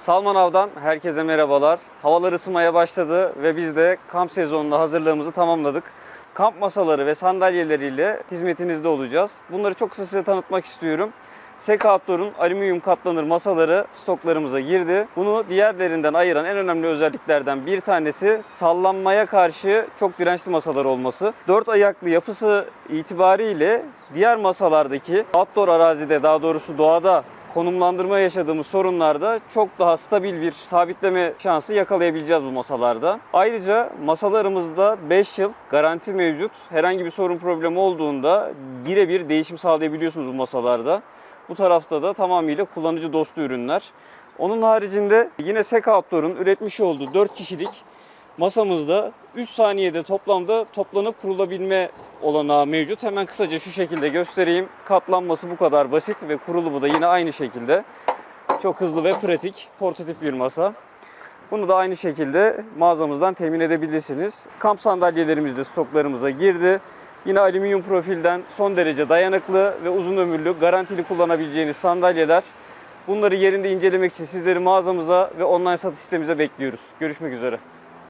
Salman Av'dan herkese merhabalar. Havalar ısınmaya başladı ve biz de kamp sezonunda hazırlığımızı tamamladık. Kamp masaları ve sandalyeleriyle hizmetinizde olacağız. Bunları çok kısa size tanıtmak istiyorum. Seka Outdoor'un alüminyum katlanır masaları stoklarımıza girdi. Bunu diğerlerinden ayıran en önemli özelliklerden bir tanesi sallanmaya karşı çok dirençli masalar olması. Dört ayaklı yapısı itibariyle diğer masalardaki outdoor arazide daha doğrusu doğada konumlandırma yaşadığımız sorunlarda çok daha stabil bir sabitleme şansı yakalayabileceğiz bu masalarda. Ayrıca masalarımızda 5 yıl garanti mevcut. Herhangi bir sorun problemi olduğunda birebir değişim sağlayabiliyorsunuz bu masalarda. Bu tarafta da tamamıyla kullanıcı dostu ürünler. Onun haricinde yine Seka Outdoor'un üretmiş olduğu 4 kişilik masamızda 3 saniyede toplamda toplanıp kurulabilme olanağı mevcut. Hemen kısaca şu şekilde göstereyim. Katlanması bu kadar basit ve kurulumu da yine aynı şekilde. Çok hızlı ve pratik, portatif bir masa. Bunu da aynı şekilde mağazamızdan temin edebilirsiniz. Kamp sandalyelerimiz de stoklarımıza girdi. Yine alüminyum profilden son derece dayanıklı ve uzun ömürlü, garantili kullanabileceğiniz sandalyeler. Bunları yerinde incelemek için sizleri mağazamıza ve online satış sitemize bekliyoruz. Görüşmek üzere.